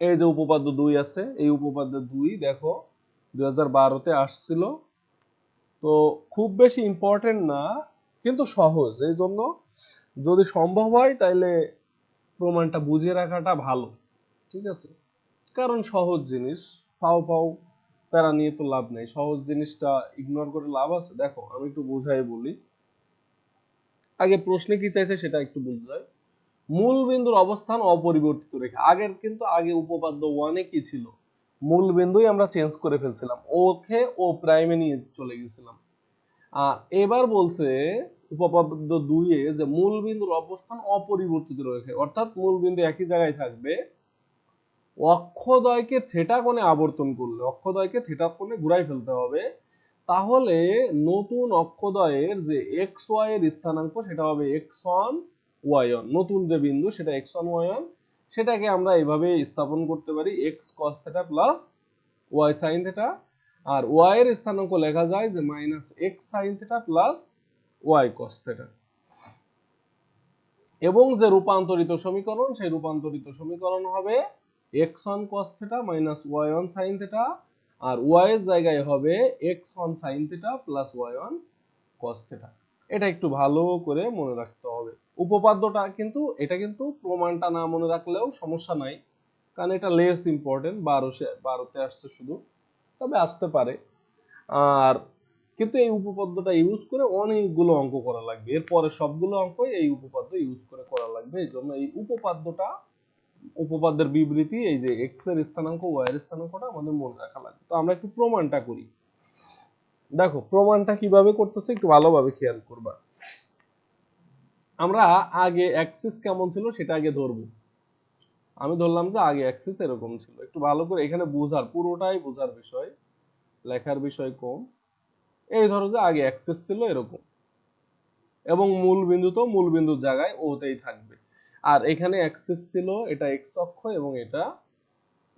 এই যে উপপাদ্য দুই আছে, এই উপপাদ্য দুই দেখো, দুই হাজার বারোতে আসছিল। তো খুব বেশি ইম্পর্টেন্ট না, কিন্তু সহজ। এই জন্য যদি সম্ভব হয়, তাইলে প্রমাণটা বুঝে রাখাটা ভালো। ঠিক আছে? কারণ সহজ জিনিস ফাও ফাও প্যারা নিয়ে তো লাভ নেই। সহজ জিনিসটা ইগনোর করে লাভ আছে। দেখো, আমি একটু বোঝাই বলি। আগে প্রশ্নে কি চাইছে সেটা একটু বুঝাই মূল বিন্দুর অবস্থান অপরিবর্তিত রেখে। আগের কিন্তু আগে উপপাদ্য ওয়ানে কি ছিল? মূল বিন্দুই আমরা চেঞ্জ করে ফেলছিলাম। ওকে ও প্রাইমে নিয়ে চলে গেছিলাম। আর এবার বলছে উপপাদ্য দুইয়ে যে মূল বিন্দুর অবস্থান অপরিবর্তিত রেখে। অর্থাৎ মূল বিন্দু একই জায়গায় থাকবে। অক্ষদয়কে থেটা কোণে আবর্তন করলে অক্ষদয়কে থেটা কোণে ঘুরাই ফেলতে হবে। তাহলে নতুন অক্ষদয়ের যে এক্স ওয়াই এর স্থানাঙ্ক, সেটা হবে এক্স ওয়ান ওয়াই ওয়ান নতুন যে বিন্দু, সেটা এক্স ওয়ান ওয়াই ওয়ান সেটাকে আমরা এইভাবে স্থাপন করতে পারি x cos theta plus y sine theta আর ওয়াই এর স্থানাঙ্ক লেখা যায় যে minus x sine theta plus y cos theta এবং যে রূপান্তরিত সমীকরণ, সেই রূপান্তরিত সমীকরণ হবে x one cos theta minus y one sine theta আর ওয়াই এর জায়গায় হবে x one sine theta plus y one cos theta এটা একটু ভালো করে মনে রাখতে হবে। উপপাদ্যটা কিন্তু, এটা কিন্তু প্রমাণটা না মনে রাখলেও সমস্যা নাই। কারণ এটা লেস ইম্পর্টেন্ট বারো বারোতে আসছে শুধু। তবে আসতে পারে। আর কিন্তু এই উপপাদ্যটা ইউজ করে অনেকগুলো অঙ্ক করা লাগবে। এরপরে সবগুলো অঙ্কই এই উপপাদ্য ইউজ করে করা লাগবে। এই জন্য এই উপপাদ্যটা, উপপাদ্যের বিবৃতি, এই যে এক্সের স্থানাঙ্ক ওয়াই এর স্থানাঙ্কটা আমাদের মনে রাখা লাগবে। তো আমরা একটু প্রমাণটা করি। দেখো, প্রমাণটা কীভাবে করতেছে একটু ভালোভাবে খেয়াল করবা। আমরা আগে অ্যাক্সিস কেমন ছিল সেটা আগে ধরবো। আমি ধরলাম যে আগে অ্যাক্সিস এরকম ছিল। একটু ভালো করে এখানে বোঝার, পুরোটাই বোঝার বিষয়, লেখার বিষয় কম। এই ধরো যে আগে অ্যাক্সিস ছিল এরকম। এবং মূল বিন্দু তো মূল বিন্দুর জায়গায় ওতেই থাকবে। আর এখানে অ্যাক্সিস ছিল, এটা এক্স অক্ষ এবং এটা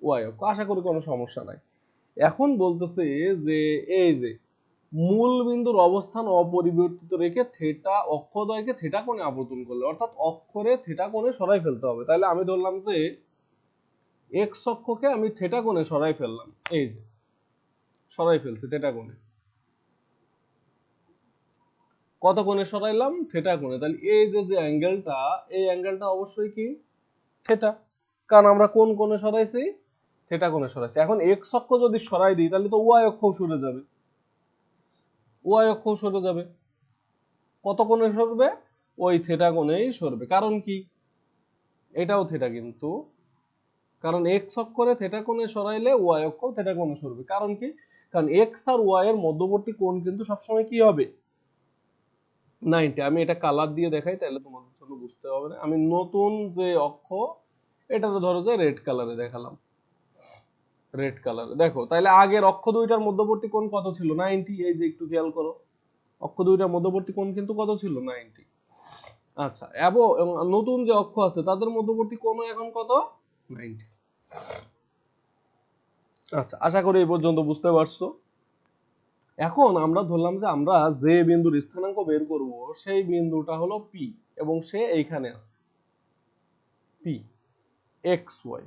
ওয়াই অক্ষ। আশা করি কোনো সমস্যা নাই। এখন বলতেছে যে, এই যে মূল বিন্দুর অবস্থান অপরিবর্তিত রেখে থেটা অক্ষদয়কে থেটা কোণে আবর্তন করলে, অর্থাৎ অক্ষরে থেটা কোণে সরাই ফেলতে হবে। তাহলে আমি ধরলাম যে এক্স অক্ষকে আমি থেটা কোণে সরাই ফেললাম। এই যে, সরাই ফেলছি থেটা কোণে। কত কোণে সরাইলাম? থেটা কোণে। তাহলে এই যে যে অ্যাঙ্গেলটা, এই অ্যাঙ্গেলটা অবশ্যই কি? থেটা কারণ আমরা কোন কোণে সরাইছি? থেটা কোণে সরাইছি। এখন এক্স অক্ষ যদি সরাই দিই, তাহলে তো ওয়াই অক্ষও সরে যাবে। ওয়াই অক্ষও সরে যাবে। কত কোণে সরবে? ওই থেটা কোণেই সরবে। কারণ কি? এটাও থেটা কিন্তু। কারণ এক্স অক্ষরে থেটা কোণে সরাইলে ওয়াই অক্ষ থেটা কোণে সরবে। কারণ কি? কারণ এক্স আর ওয়াই এর মধ্যবর্তী কোণ কিন্তু সবসময় কি হবে? নাইনটি। আমি এটা কালার দিয়ে দেখাই, তাহলে তোমাদের জন্য বুঝতে হবে না। আমি নতুন যে অক্ষ, এটাতে ধরো যে রেড কালারে দেখালাম। Red colour. দেখো তাহলে আগের অক্ষ দুইটার মধ্যবর্তী কোণ কত ছিল? নাইনটি, এই যে একটু খেয়াল করো। অক্ষ দুইটার মধ্যবর্তী কোণ কিন্তু কত ছিল? নাইনটি। আচ্ছা এবং নতুন যে অক্ষ আছে, তাদের মধ্যবর্তী কোণ এখন কত? নাইনটি। আচ্ছা আশা করি এই পর্যন্ত বুঝতে পারছ। এখন আমরা ধরলাম যে আমরা যে বিন্দুর স্থানাঙ্ক বের করব, সেই বিন্দুটা হলো পি এবং সে এইখানে আছে। পি এক্স ওয়াই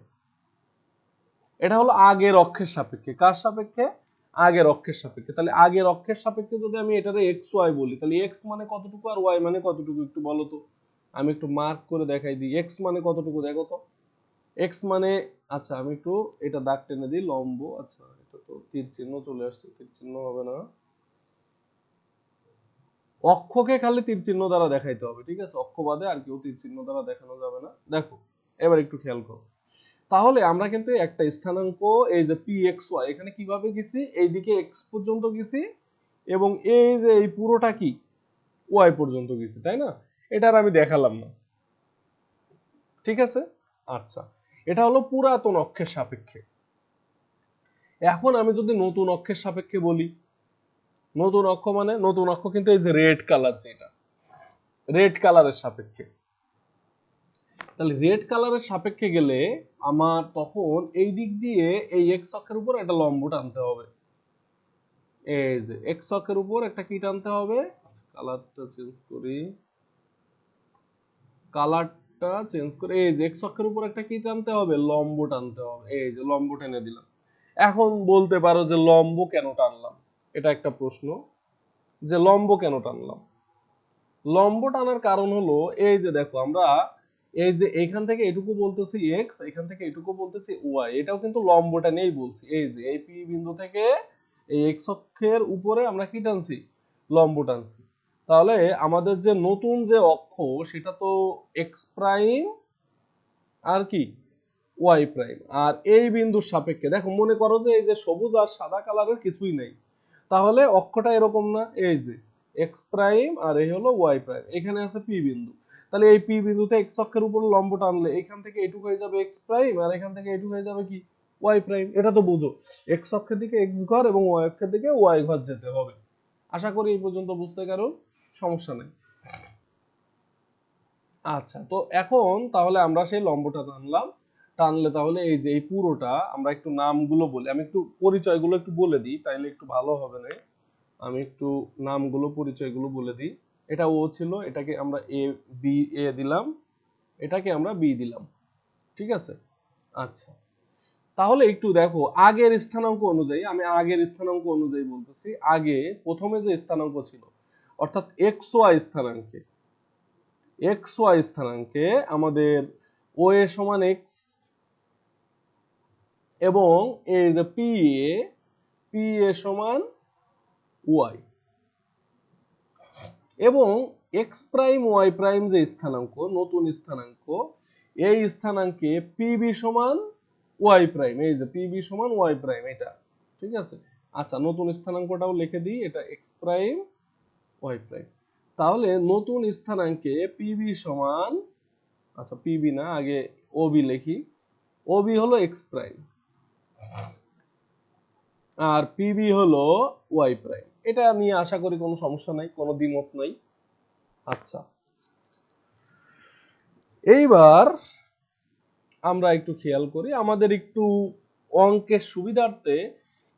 এটা হলো আগের অক্ষের সাপেক্ষে। কার সাপেক্ষে? আগের অক্ষের সাপেক্ষে। তাহলে আগের অক্ষের সাপেক্ষে যদি আমি এটারে এক্স ওয়াই বলি, তাহলে এক্স মানে কতটুকু আর ওয়াই মানে কতটুকু একটু বলো তো? আমি একটু মার্ক করে দেখাই দিই। এক্স মানে কতটুকু দেখো তো? এক্স মানে আচ্ছা আমি একটু এটা দাগ টেনে দিই, লম্ব আচ্ছা এটা তো তীর চিহ্ন চলে আসছে, তীর চিহ্ন হবে না। অক্ষকে খালি তীর চিহ্ন দ্বারা দেখাইতে হবে, ঠিক আছে? অক্ষ বাদে আর কেউ তীর চিহ্ন দ্বারা দেখানো যাবে না। দেখো, এবার একটু খেয়াল করো। তাহলে আমরা কিন্তু একটা স্থানাঙ্ক, এই যে পি এক্স ওয়াই এখানে কীভাবে গেছি? এইদিকে এক্স পর্যন্ত গেছি এবং এই যে এই পুরোটা কি? ওয়াই পর্যন্ত গেছি, তাই না? এটা আর আমি দেখালাম না। ঠিক আছে? আচ্ছা এটা হলো পুরাতন অক্ষের সাপেক্ষে। এখন আমি যদি নতুন অক্ষের সাপেক্ষে বলি, নতুন অক্ষ মানে নতুন অক্ষ কিন্তু এই যে রেড কালার যেটা রেড কালারের সাপেক্ষে। তাহলে রেড কালারের সাপেক্ষে গেলে আমার তখন এই দিক দিয়ে এই এক্স অক্ষের উপর একটা লম্ব টানতে হবে। এই যে এক্স অক্ষের উপর একটা কি টানতে হবে? কালারটা চেঞ্জ করি। কালারটা চেঞ্জ করে, এই যে এক্স অক্ষের উপর একটা কি টানতে হবে? লম্ব টানতে হবে। এই যে লম্ব টেনে দিলাম। এখন বলতে পারো যে লম্ব কেন টানলাম? এটা একটা প্রশ্ন। যে লম্ব কেন টানলাম? লম্ব টানার কারণ হলো, এই যে দেখো, আমরা এই যে এখান থেকে এটুকু বলতেছি এক্স এখান থেকে এটুকু বলতেছি ওয়াই এটাও কিন্তু লম্বটা নেই বলছি। এই যে এই পি বিন্দু থেকে এই এক্স অক্ষের উপরে আমরা কি টানছি? লম্ব টানছি। তাহলে আমাদের যে নতুন যে অক্ষ, সেটা তো এক্স প্রাইম আর কি? ওয়াই প্রাইম আর এই বিন্দুর সাপেক্ষে, দেখো মনে করো যে এই যে সবুজ আর সাদা কালারের কিছুই নেই। তাহলে অক্ষটা এরকম না, এই যে এক্স প্রাইম আর এই হলো ওয়াই প্রাইম এখানে আছে পি বিন্দু। তাহলে এই পি বিন্দুতে এক্স অক্ষের উপর লম্ব টানলে এখান থেকে এটুকু হয়ে যাবে এক্স প্রাইম আর এখান থেকে এটুকু হয়ে যাবে কি? ওয়াই প্রাইম এটা তো বুঝো। এক্স অক্ষের দিকে এক্স ঘর এবং ওয়াই অক্ষের দিকে ওয়াই ঘর যেতে হবে। আশা করি এই পর্যন্ত বুঝতে কারও সমস্যা নেই। আচ্ছা তো এখন তাহলে আমরা সেই লম্বটা টানলাম। টানলে তাহলে এই যে এই পুরোটা, আমরা একটু নামগুলো বলি। আমি একটু পরিচয়গুলো একটু বলে দিই, তাইলে একটু ভালো হবে না? আমি একটু নামগুলো, পরিচয়গুলো বলে দিই। এটা ও ছিল, এটাকে আমরা এ বি এ দিলাম, এটাকে আমরা বি দিলাম। ঠিক আছে? আচ্ছা। তাহলে একটু দেখো, আগের স্থানাঙ্ক অনুযায়ী, আমি আগের স্থানাঙ্ক অনুযায়ী বলতেছি, আগে প্রথমে যে স্থানাঙ্ক ছিল, অর্থাৎ এক্স ওয়াই স্থানাঙ্কে এক্স ওয়াই স্থানাঙ্কে আমাদের ও এ সমান এক্স এবং এই যে পি এ পি এ সমান ওয়াই এবং এক্স প্রাইম ওয়াই প্রাইম যে স্থানাঙ্ক, নতুন স্থানাঙ্ক, এই স্থানাঙ্কে পিবি সমান ওয়াই প্রাইম এই যে পিবি সমান ওয়াই প্রাইম এটা, ঠিক আছে? আচ্ছা নতুন স্থানাঙ্কটাও লিখে দিই, এটা এক্স প্রাইম ওয়াই প্রাইম তাহলে নতুন স্থানাঙ্কে পিবি সমান আচ্ছা পিবি না, আগে ওবি লিখি। ওবি হলো এক্স প্রাইম আর পিবি হলো ওয়াই প্রাইম এটা নিয়ে আশা করি কোনো সমস্যা নাই, কোনো দ্বিমত নাই। আচ্ছা। এইবার আমরা একটু খেয়াল করি, আমাদের একটু অঙ্কের সুবিধার্থে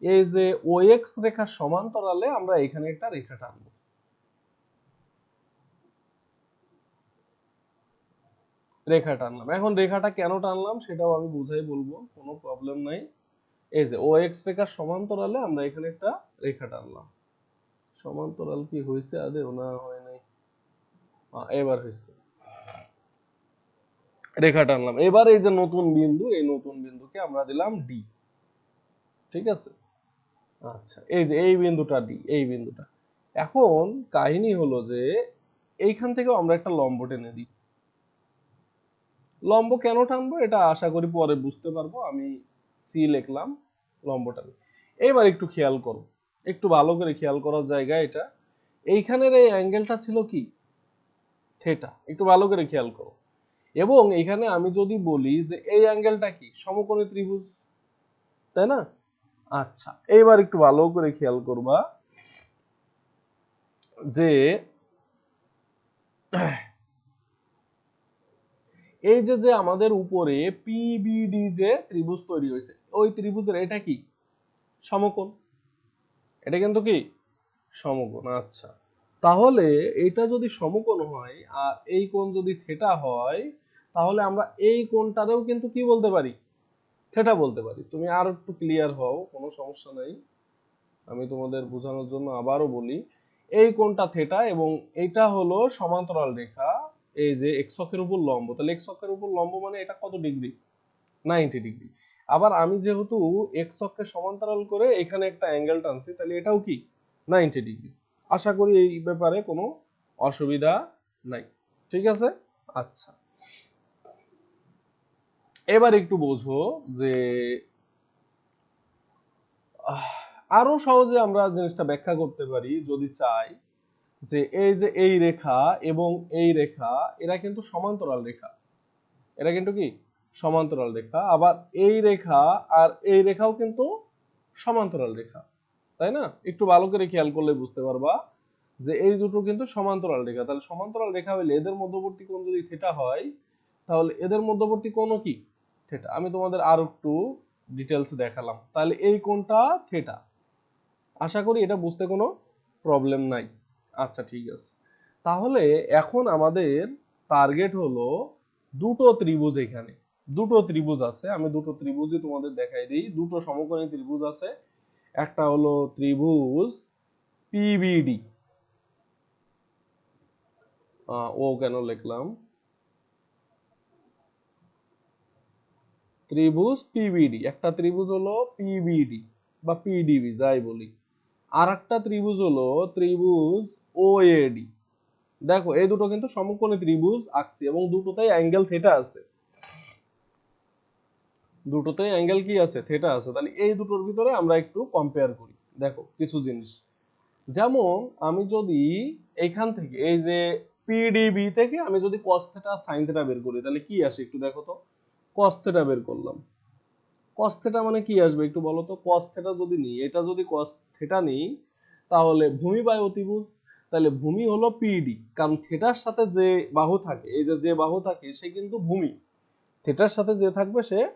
এই যে ও এক্স রেখার সমান্তরালে আমরা এখানে একটা রেখা টানবো। রেখা টানলাম। এখন রেখাটা কেন টানলাম সেটাও আমি বুঝাই বলব, কোনো প্রবলেম নাই। এই যে ও এক্স রেখার সমান্তরালে আমরা এখানে একটা রেখা টানলাম। সমান্তরাল কি হয়েছে আদেও না হয় নাই। এবার হয়েছে রেখা টানলাম। এবার এই যে নতুন বিন্দু, এই নতুন বিন্দুকে আমরা দিলাম ডি ঠিক আছে? আচ্ছা এই যে এই বিন্দুটা ডি এই বিন্দুটা। এখন কাহিনী হলো যে, এইখান থেকেও আমরা একটা লম্ব টেনে দিই। লম্ব কেন টানবো? এটা আশা করি পরে বুঝতে পারব। আমি সি লিখলাম লম্ব টানি একটু খেয়াল করো। একটু ভালো করে খেয়াল করার জায়গা এটা। এইখানের এই অ্যাঙ্গেলটা ছিল কি? থেটা। একটু ভালো করে খেয়াল করো। এবং এখানে আমি যদি বলি যে এই অ্যাঙ্গেলটা কি? সমকোণী ত্রিভুজ, তাই না? আচ্ছা এইবার একটু ভালো করে খেয়াল করবা যে এই যে যে আমাদের উপরে পিবিডি যে ত্রিভুজ তৈরি হয়েছে, ওই ত্রিভুজের এটা কি? সমকোণ। এটা কিন্তু কি? সমকোণ আচ্ছা। তাহলে এটা যদি সমকোণ হয় আর এই কোণ যদি থেটা হয়, তাহলে আমরা এই কোণটারেও কিন্তু কি বলতে পারি? থেটা বলতে পারি। তুমি আর একটু ক্লিয়ার হও, কোনো সমস্যা নাই। আমি তোমাদের বোঝানোর জন্য আবারও বলি, এই কোণটা থেটা এবং এটা হলো সমান্তরাল রেখা, এই যে এক্স অক্ষের উপর লম্ব। তাহলে এক্স অক্ষের উপর লম্ব মানে এটা কত ডিগ্রি? Ninety degree. আবার আমি যেহেতু এক্স অক্ষের সমান্তরাল করে এখানে একটা অ্যাঙ্গেল টানছি, তাহলে এটাও কি? নাইনটি ডিগ্রি আশা করি এই ব্যাপারে কোনো অসুবিধা নাই। ঠিক আছে? আচ্ছা। এবার একটু বোঝো যে আরও সহজে আমরা জিনিসটা ব্যাখ্যা করতে পারি যদি চাই যে এই যে এই রেখা এবং এই রেখা, এরা কিন্তু সমান্তরাল রেখা। এরা কিন্তু কি? সমান্তরাল রেখা, আবার এই রেখা আর এই রেখাও কিন্তু সমান্তরাল রেখা, তাই না? একটু ভালো করে খেয়াল করলে বুঝতে পারবা যে এই দুটো কিন্তু সমান্তরাল রেখা। তাহলে সমান্তরাল রেখা হইলে এদের মধ্যবর্তী কোণ যদি থিটা হয়, তাহলে এদের মধ্যবর্তী কোণও কি? থিটা আমি তোমাদের আর একটু ডিটেলস দেখালাম। তাহলে এই কোণটা থিটা আশা করি এটা বুঝতে কোনো প্রবলেম নাই। আচ্ছা ঠিক আছে। তাহলে এখন আমাদের টার্গেট হলো দুটো ত্রিভুজ এখানে। দুটো ত্রিভুজ আছে, আমি দুটো ত্রিভুজই তোমাদের দেখাই দিই। দুটো সমকোণী ত্রিভুজ আছে, একটা হলো ত্রিভুজ পিবিডি ও কেন লিখলাম? ত্রিভুজ পিবিডি একটা ত্রিভুজ হলো পিবিডি বা পিডিবি যাই বলি। আর একটা ত্রিভুজ হলো ত্রিভুজ ও ওএডি দেখো, এই দুটো কিন্তু সমকোণী ত্রিভুজ আঁকছি এবং দুটোতেই অ্যাঙ্গেল থেটা আছে। দুটোতেই অ্যাঙ্গেল কি আছে? থেটা আছে। তাহলে এই দুটোর ভিতরে আমরা একটু কম্পেয়ার করি। দেখো, কিছু জিনিস। যেমন, আমি যদি এইখান থেকে, এই যে পিডিবি থেকে আমি যদি কস থেটা বের করি, তাহলে কি আসে একটু দেখো তো? কস থেটা বের করলাম। কস থেটা মানে কি আসবে একটু বলো তো? কস থেটা যদি নিই, এটা যদি কস থেটা নিই, তাহলে ভূমি বাই অতিভুজ। তাহলে ভূমি হলো পিডি কারণ থেটার সাথে যে বাহু থাকে, এই যে যে বাহু থাকে, সে কিন্তু ভূমি। থেটার সাথে যে থাকবে সে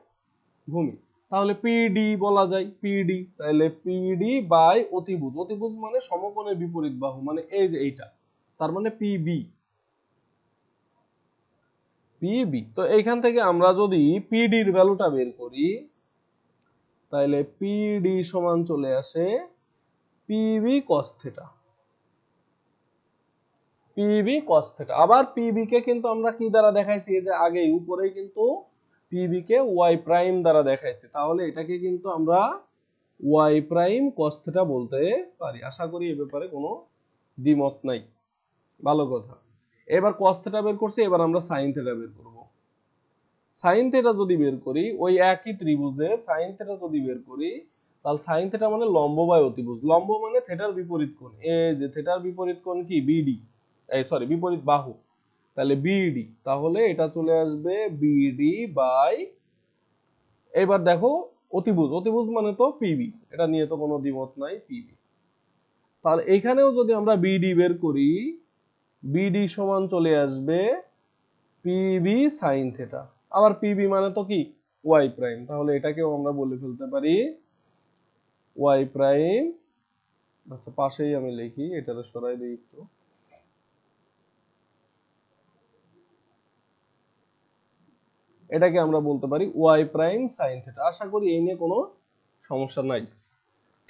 ভূমি। তাহলে পিডি বলা যায় পিডি তাহলে পিডি বাই অতিভুজ। অতিভুজ মানে সমকোণের বিপরীত বাহু মানে এই যে এইটা। তার মানে পিবি পিবি তো এইখান থেকে আমরা যদি পিডির ভ্যালুটা বের করি, তাহলে পিডি সমান চলে আসে PB cos theta PB cos theta আবার পিবি কে কিন্তু আমরা কি দ্বারা দেখাইছি? যে আগে উপরেই কিন্তু পিবি কে ওয়াই প্রাইম দ্বারা দেখাইছে। তাহলে এটাকে কিন্তু আমরা ওয়াই প্রাইম কস থেটা বলতে পারি। আশা করি এ ব্যাপারে কোনো দ্বিমত নাই। ভালো কথা। এবার কস থেটা বের করছি, এবার আমরা সাইন থেটা বের করব। সাইন থেটা যদি বের করি, ওই একই ত্রিভুজে সাইন থেটা যদি বের করি, তাহলে সাইন থেটা মানে লম্ব বাই অতিভুজ। লম্ব মানে থেটার বিপরীত কোণ। এ যে থেটার বিপরীত কোণ কি? বিডি এই সরি বিপরীত বাহু। তাহলে বিডি তাহলে এটা চলে আসবে বিডি বাই এবার দেখো অতিভুজ অতিভুজ মানে তো পিবি এটা নিয়ে তো কোনো দ্বিমত নাই পিবি তাহলে এখানেও যদি আমরা বিডি বের করি বিডি সমান চলে আসবে পিবি সাইন থেটা আবার পিবি মানে তো কি? ওয়াই প্রাইম তাহলে এটাকেও আমরা বলে ফেলতে পারি ওয়াই প্রাইম আচ্ছা পাশেই আমি লিখি এটাতে সরাই দিই একটু। এটাকে আমরা বলতে পারি ওয়াই প্রাইম সাইন থেটা। আশা করি এই নিয়ে কোনো সমস্যা নাই।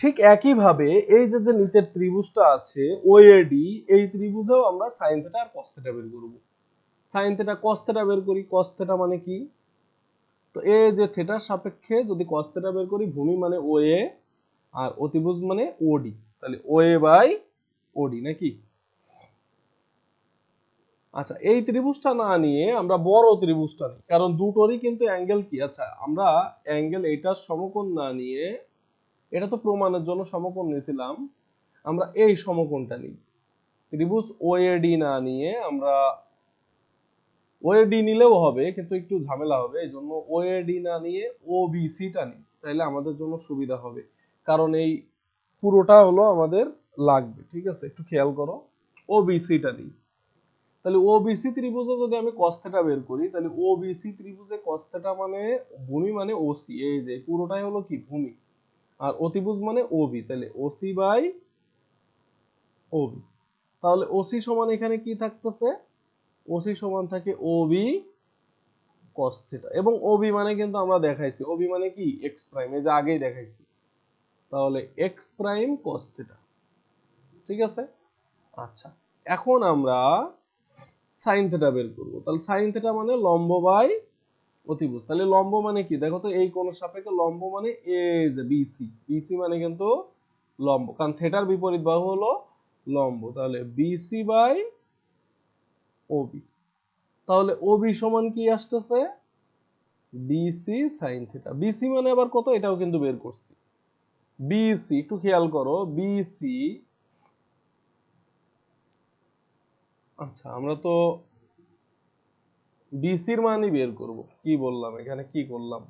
ঠিক একইভাবে এই যে যে নিচের ত্রিভুজটা আছে ওএডি এই ত্রিভুজেও আমরা সাইন থেটা আর কস থেটা বের করব। সাইন থেটা কস থেটা বের করি কস থেটা মানে কি? তো এ যে থেটার সাপেক্ষে যদি কস থেটা বের করি, ভূমি মানে ওএ আর অতিভুজ মানে ওডি তাহলে ওএ বাই ওডি নাকি? আচ্ছা এই ত্রিভুজটা না নিয়ে আমরা বড় ত্রিভুজটা নিই। কারণ দুটোরই কিন্তু অ্যাঙ্গেল কি? আচ্ছা আমরা অ্যাঙ্গেল এইটার সমকোণ না নিয়ে, এটা তো প্রমাণের জন্য সমকোণ নিয়েছিলাম, আমরা এই সমকোণটা নিই। ত্রিভুজ ওএডি না নিয়ে আমরা ওএডি নিলেও হবে, কিন্তু একটু ঝামেলা হবে, এই জন্য ওএডি না নিয়ে ওবিসিটা নিই তাহলে আমাদের জন্য সুবিধা হবে। কারণ এই পুরোটা হলো আমাদের লাগবে, ঠিক আছে? একটু খেয়াল করো ওবিসিটা নিই। তাহলে ও ওবিসি ত্রিভুজে যদি আমি কস্তেটা বের করি, তাহলে ও ওবিসি ত্রিভুজে কস্তেটা মানে ভূমি মানে ওসি এই যে পুরোটাই হলো কি? ভূমি। আর অতিভুজ মানে ওবি তাহলে ওসি বাই ওবি তাহলে ওসি সমান এখানে কি থাকতেছে? ওসি সমান থাকে ওবি কস থিটা এবং ওবি মানে কিন্তু আমরা দেখাইছি। ওবি মানে কি? এক্স প্রাইম এই যে আগেই দেখাইছি। তাহলে এক্স প্রাইম কস থিটা ঠিক আছে? আচ্ছা এখন আমরা সাইন থেটা বের করব। তাহলে সাইন থেটা মানে লম্ব বাই অতিভুজ। তাহলে লম্ব মানে কি? দেখো তো এই কোণের সাপেক্ষে লম্ব মানে এ যে বিসি বিসি মানে কিন্তু লম্ব, কারণ থেটার বিপরীত বাহু হলো লম্ব। তাহলে বিসি বাই ওবি তাহলে ওবি সমান কি আসতেছে? বিসি সাইন থেটা বিসি মানে আবার কত? এটাও কিন্তু বের করছি। বিসি একটু খেয়াল করো। বিসি আচ্ছা আমরা তো বিসির মানই বের করব। কি বললাম? এখানে কি করলাম?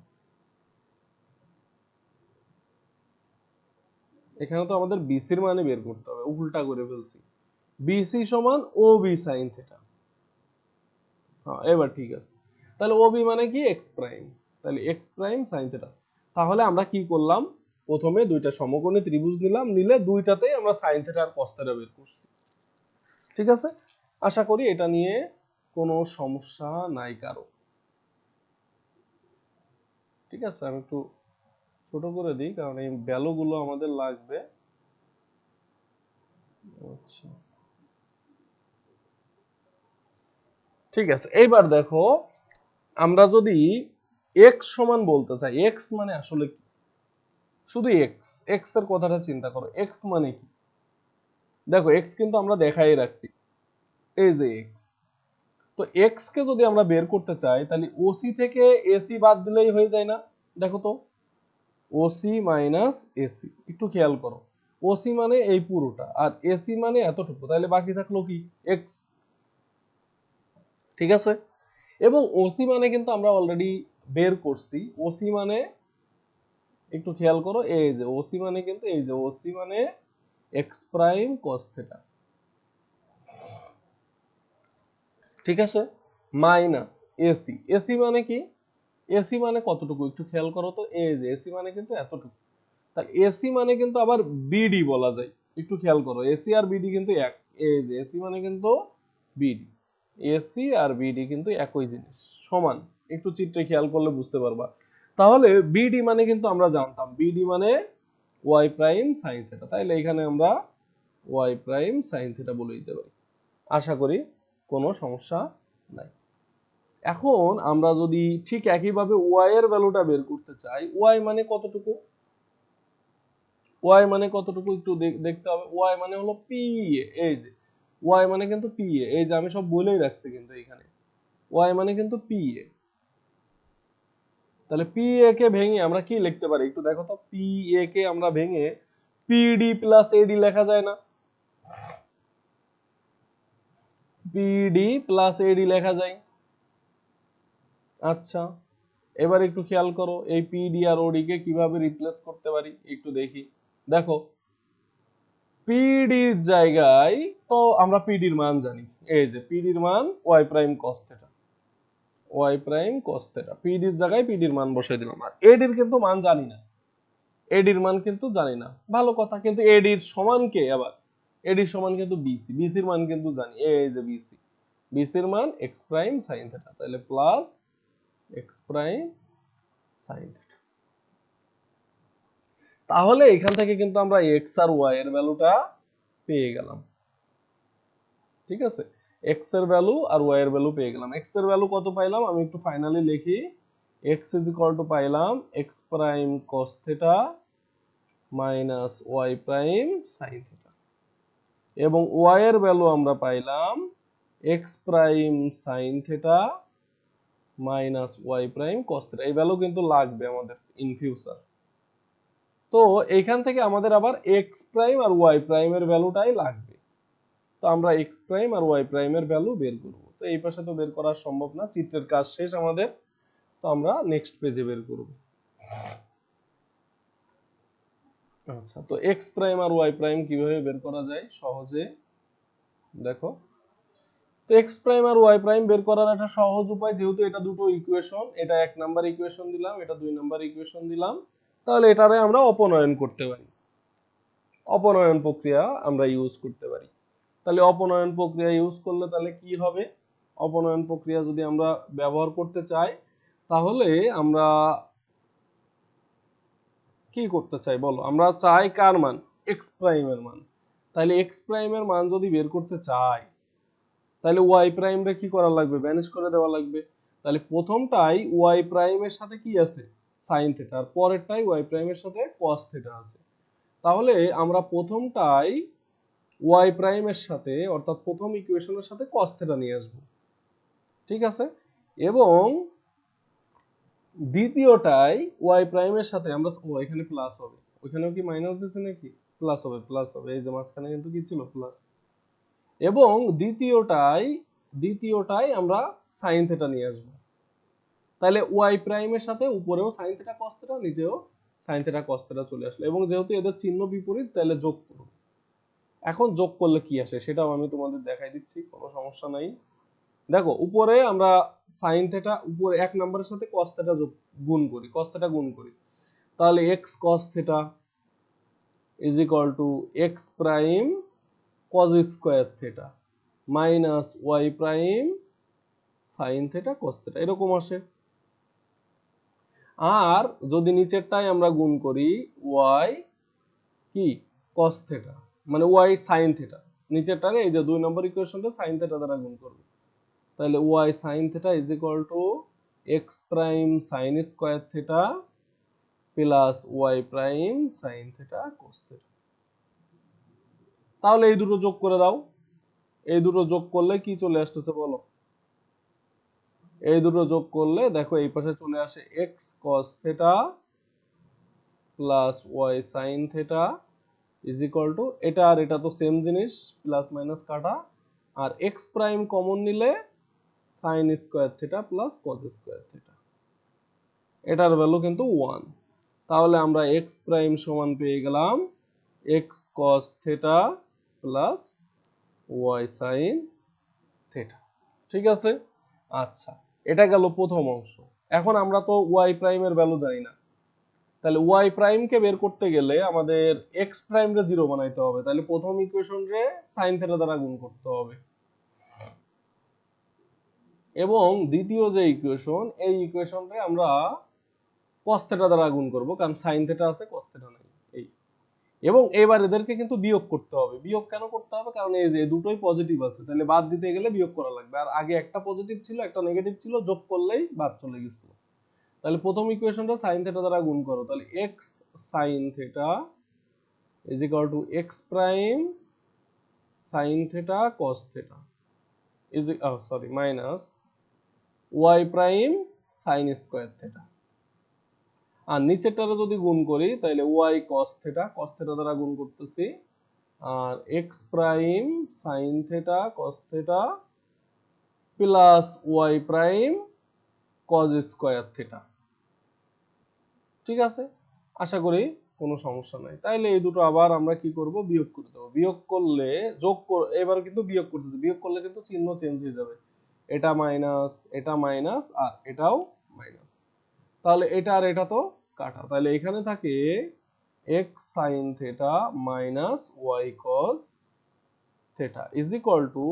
এখানে তো আমাদের বিসির মানে বের করতে হবে। উল্টা করে ফেলছি। বিসি সমান ও বি সাইন থেটা হ্যাঁ এবার ঠিক আছে। তাহলে ও বি মানে কি? এক্স প্রাইম তাহলে এক্স প্রাইম সাইন থেটা তাহলে আমরা কি করলাম? প্রথমে দুইটা সমকোণী ত্রিভুজ নিলাম, নিলে দুইটাতেই আমরা সাইন থেটা আর কস থেটা বের করছি। ঠিক আছে? আশা করি এটা নিয়ে কোনো সমস্যা নাই কারও। ঠিক আছে, আমি একটু ছোট করে দিই, কারণ এই ভ্যালুগুলো আমাদের লাগবে। আচ্ছা। ঠিক আছে, এইবার দেখো, আমরা যদি এক্স সমান বলতে চাই এক্স মানে আসলে কি? শুধু এক্স এক্সের কথাটা চিন্তা করো এক্স মানে কি? দেখো এক্স কিন্তু আমরা দেখাই রাখছি। এই যে এক্স তো এক্স কে যদি আমরা বের করতে চাই, তাহলে ওসি থেকে এসি বাদ দিলেই হয়ে যায় না। দেখো তো ওসি মাইনাস এসি একটু খেয়াল করো ওসি মানে এই পুরোটা, আর এসি মানে এতটুকু। তাহলে বাকি থাকল কি? এক্স ঠিক আছে? এবং ওসি মানে কিন্তু আমরা অলরেডি বের করছি। ওসি মানে একটু খেয়াল করো, এই যে ওসি মানে কিন্তু এই যে ওসি মানে এক্স প্রাইম কস থেটা ঠিক আছে? Minus AC. এসি মানে কি? এসি মানে কতটুকু? একটু খেয়াল করো তো। এই যে, এসি মানে কিন্তু এতটুকু। তাহলে এসি মানে কিন্তু আবার বিডি বলা যায়। একটু খেয়াল করো। এসি আর বিডি কিন্তু এক। এ যে, এসি মানে কিন্তু বিডি। এসি আর বিডি কিন্তু একই জিনিস। সমান। একটু চিত্রে খেয়াল করলে বুঝতে পারবা। তাহলে বিডি মানে কিন্তু আমরা জানতাম। বিডি মানে ওয়াই প্রাইম সাইন থিটা। তাইলে এখানে আমরা ওয়াই প্রাইম সাইন থিটা বলে দিতে পারি। আশা করি কোনো সমস্যা নাই। এখন আমরা যদি ঠিক একইভাবে ওয়াই এর ভ্যালুটা বের করতে চাই ওয়াই মানে কতটুকু? ওয়াই মানে কতটুকু একটু দেখতে হবে। ওয়াই মানে হলো পি এই যে। ওয়াই মানে কিন্তু পি এই যে আমি সব বলেই রাখছি কিন্তু এখানে। ওয়াই মানে কিন্তু পি এ তাহলে পি এ কে ভেঙে আমরা কি লিখতে পারি? একটু দেখো তো পি এ কে আমরা ভেঙে পিডি প্লাস এডি লেখা যায় না। পিডি প্লাস এডি লেখা যায়। আচ্ছা এবার একটু খেয়াল করো, এই পিডি আর ওডি কে কীভাবে রিপ্লেস করতে পারি, একটু দেখি। দেখো পিডির জায়গায়, তো আমরা পিডির মান জানি। এই যে পিডির মান y prime cos theta y prime cos পিডির জায়গায় পিডির মান বসাই দিলাম। আর এডির কিন্তু মান জানি না। এডির মান কিন্তু জানি না। ভালো কথা, কিন্তু এডির সমান কে আবার এডির সমান কিন্তু বিসি বিসির মান কিন্তু জানি এই যে বিসি বিসির মান এক্স প্রাইম সাইন থেটা তাহলে plus x prime sine theta তাহলে এখান থেকে কিন্তু আমরা এক্স আর ওয়াই এর ভ্যালুটা পেয়ে গেলাম। ঠিক আছে? এক্সের ভ্যালু আর ওয়াই এর ভ্যালু পেয়ে গেলাম। এক্সের ভ্যালু কত পাইলাম? আমি একটু ফাইনালি লিখি। এক্স ইজ ইকুয়াল টু পাইলাম x prime cos theta minus y prime sine theta এবং ওয়াই এর ভ্যালু আমরা পাইলাম x prime sine theta minus y prime cos theta এই ভ্যালু কিন্তু লাগবে আমাদের ইন ফিউচার তো এইখান থেকে আমাদের আবার এক্স প্রাইম আর ওয়াই প্রাইমের ভ্যালুটাই লাগবে। তো আমরা এক্স প্রাইম আর ওয়াই প্রাইমের ভ্যালু বের করব। তো এই পাশে তো বের করা সম্ভব না, চিত্রের কাজ শেষ আমাদের। তো আমরা নেক্সট পেজে বের করব। আচ্ছা তো এক্স প্রাইম আর ওয়াই প্রাইম কীভাবে বের করা যায়? সহজে। দেখো, তো এক্স প্রাইম আর ওয়াই প্রাইম বের করার একটা সহজ উপায়, যেহেতু এটা দুটো ইকুয়েশন এটা এক নাম্বার ইকুয়েশন দিলাম, এটা দুই নাম্বার ইকুয়েশন দিলাম, তাহলে এটারে আমরা অপনয়ন করতে পারি। অপনয়ন প্রক্রিয়া আমরা ইউজ করতে পারি। তাহলে অপনয়ন প্রক্রিয়া ইউজ করলে তাহলে কি হবে? অপনয়ন প্রক্রিয়া যদি আমরা ব্যবহার করতে চাই, তাহলে আমরা কি করতে চাই বলো? আমরা চাই কার মান? এক্স প্রাইমের মান। তাহলে এক্স প্রাইমের মান যদি বের করতে চাই তাহলে ওয়াই প্রাইমরে কি করা লাগবে? ব্যানিশ করে দেওয়া লাগবে। তাহলে প্রথমটাই ওয়াই প্রাইমের সাথে কি আছে? সাইন থেটা আর পরেরটাই ওয়াই প্রাইমের সাথে কস থেটা আছে। তাহলে আমরা প্রথমটাই ওয়াই প্রাইমের সাথে, অর্থাৎ প্রথম ইকুয়েশনের সাথে কস থেটা নিয়ে আসব। ঠিক আছে? এবং দ্বিতীয়টাই ওয়াই প্রাইমের সাথে আমরা এখানে প্লাস হবে। ওইখানেও কি মাইনাস দিছে নাকি? প্লাস হবে প্লাস হবে। এই যে মাঝখানে কিন্তু কি ছিল? প্লাস এবং দ্বিতীয়টাই দ্বিতীয়টাই আমরা সাইন থেটা নিয়ে আসব। তাহলে ওয়াই প্রাইমের সাথে উপরেও সাইন থেটা কস থেটা নিচেও সাইন থেটা কস চলে আসলো। এবং যেহেতু এদের চিহ্ন বিপরীত, তাহলে যোগ করুন এখন যোগ করলে কি আসে? সেটাও আমি তোমাদের দেখাই দিচ্ছি, কোনো সমস্যা নাই। দেখো, উপরে আমরা সাইন থেটা উপরে এক নম্বরের সাথে কস থেটা যোগ, গুণ করি কস থেটা গুণ করি। তাহলে x cos theta is equal to x prime cos square theta minus y prime sine theta cos theta এরকম আসে। আর যদি নিচেরটাই আমরা গুণ করি ওয়াই কি? কস থেটা মানে ওয়াই সাইন থেটা নিচেরটারে এই যে দুই নম্বর ইকুয়েশনটা সাইন থেটা দ্বারা গুণ করব। তাহলে y sine theta is equal to x prime sine square theta plus y prime sine theta cos theta তাহলে এই দুটো যোগ করে দাও। এই দুটো যোগ করলে কি চলে আসতেছে বলো? এই দুটো যোগ করলে দেখো এই পাশে চলে আসে x cos theta plus y sine theta is equal to এটা আর এটা তো সেম জিনিস প্লাস মাইনাস কাটা। আর এক্স প্রাইম কমন নিলে sine square theta plus cos square theta এটার ভ্যালু কিন্তু ওয়ান তাহলে আমরা এক্স প্রাইম সমান পেয়ে গেলাম x cos theta plus y sine theta ঠিক আছে? আচ্ছা এটা গেল প্রথম অংশ। এখন আমরা তো ওয়াই প্রাইমের ভ্যালু জানি না। তাহলে ওয়াই প্রাইমকে বের করতে গেলে আমাদের এক্স প্রাইমরে জিরো বানাইতে হবে। তাহলে প্রথম ইকুয়েশন রে সাইন থেটা দ্বারা গুণ করতে হবে। এবং দ্বিতীয় যে ইকুয়েশন এই ইকুয়েশন রে আমরা থেটা দ্বারা গুণ করব, কারণ সাইন থেটা আছে থেটা নাই, এই। এবং এবার এদেরকে কিন্তু বিয়োগ করতে হবে। বিয়োগ কেন করতে হবে? কারণ এই যে দুটোই পজিটিভ আছে, তাহলে বাদ দিতে গেলে বিয়োগ করা লাগবে। আর আগে একটা পজিটিভ ছিল, একটা নেগেটিভ ছিল, যোগ করলেই বাদ চলে গেছিল। তাহলে প্রথম ইকুয়েশনটা সাইন থেটা দ্বারা গুণ করো। তাহলে x sine theta is equal to x prime sine theta cos theta is sorry minus y prime sine square theta আর নিচেরটারে যদি গুণ করি তাহলে y cos theta cos theta দ্বারা গুণ করতেছি। আর x prime sine theta cos theta plus y prime cos square theta ঠিক আছে? আশা করি কোনো সমস্যা নাই। তাইলে এই দুটো আবার আমরা কি করব? বিয়োগ করে দেবো। বিয়োগ করলে যোগ এবার কিন্তু বিয়োগ করতেছি বিয়োগ করলে কিন্তু চিহ্ন চেঞ্জ হয়ে যাবে। এটা মাইনাস এটা মাইনাস আর এটাও মাইনাস তাহলে এটা আর এটা তো কাটা। তাহলে এখানে থাকে x sine theta minus y cos theta is equal to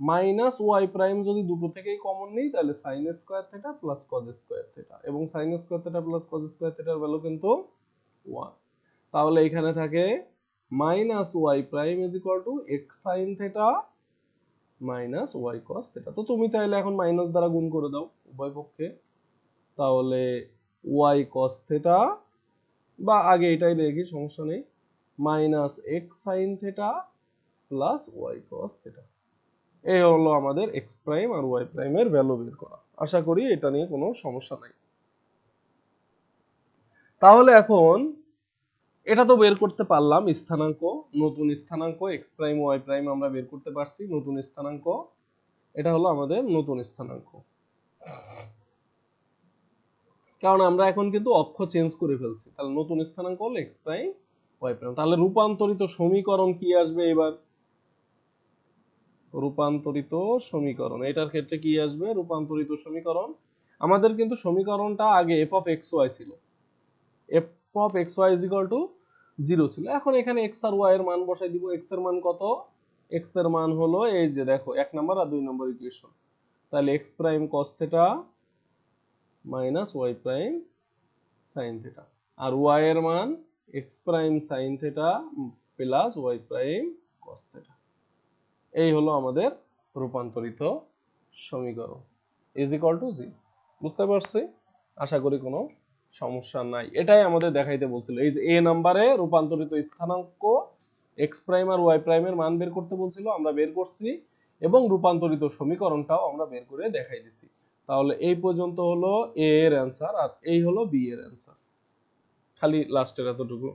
minus y prime যদি দুটো থেকেই কমন নেই, তাহলে sine square theta plus cos square theta এবং sine square theta plus cos square থেটার value কিন্তু ওয়ান তাহলে এখানে থাকে minus y prime is equal to x sine theta minus y cos theta তো তুমি চাইলে এখন মাইনাস দ্বারা গুণ করে দাও উভয় পক্ষে। তাহলে ওয়াই কস থেটা বা আগে এটাই দেখি, সমস্যা নেই। Minus x sine theta plus y cos theta এই হলো আমাদের এক্স প্রাইম আর ওয়াই প্রাইমের ভ্যালু বের করা। আশা করি এটা নিয়ে কোনো সমস্যা নাই। তাহলে এখন এটা তো বের করতে পারলাম, স্থানাঙ্ক, নতুন স্থানাঙ্ক এক্স প্রাইম ওয়াই প্রাইম আমরা বের করতে পারছি, নতুন স্থানাঙ্ক, এটা হলো আমাদের নতুন স্থানাঙ্ক। কারণ আমরা এখন কিন্তু অক্ষ চেঞ্জ করে ফেলছি, তাহলে নতুন স্থানাঙ্ক হলো এক্স প্রাইম ওয়াই প্রাইম তাহলে রূপান্তরিত সমীকরণ কি আসবে এবার? রূপান্তরিত সমীকরণ, এটার ক্ষেত্রে কি আসবে? রূপান্তরিত সমীকরণ। আমাদের কিন্তু সমীকরণটা আগে এফ অফ এক্স ওয়াই ছিল। F of x y is to zero ছিল। এখন এখানে এক্স আর ওয়াই এর মান বসাই দিব। এক্সের মান কত? এক্সের মান হলো এই যে দেখো, এক নম্বর আর দুই নম্বর ইকুয়েশন তাহলে x prime cos theta minus y prime sine theta আর ওয়াই এর মান x prime sine theta plus y prime cos theta এই হলো আমাদের রূপান্তরিত সমীকরণ। ইজ ইকুয়াল টু জি বুঝতে পারছি? আশা করি কোনো সমস্যা নাই। এটাই আমাদের দেখাইতে বলছিল। এই যে এ নাম্বারে রূপান্তরিত স্থানাঙ্ক এক্স প্রাইম আর ওয়াই প্রাইমের মান বের করতে বলছিল, আমরা বের করছি এবং রূপান্তরিত সমীকরণটাও আমরা বের করে দেখাই দিছি। তাহলে এই পর্যন্ত হলো এ এর অ্যান্সার আর এই হলো বি এর অ্যান্সার খালি লাস্টের এতটুকু।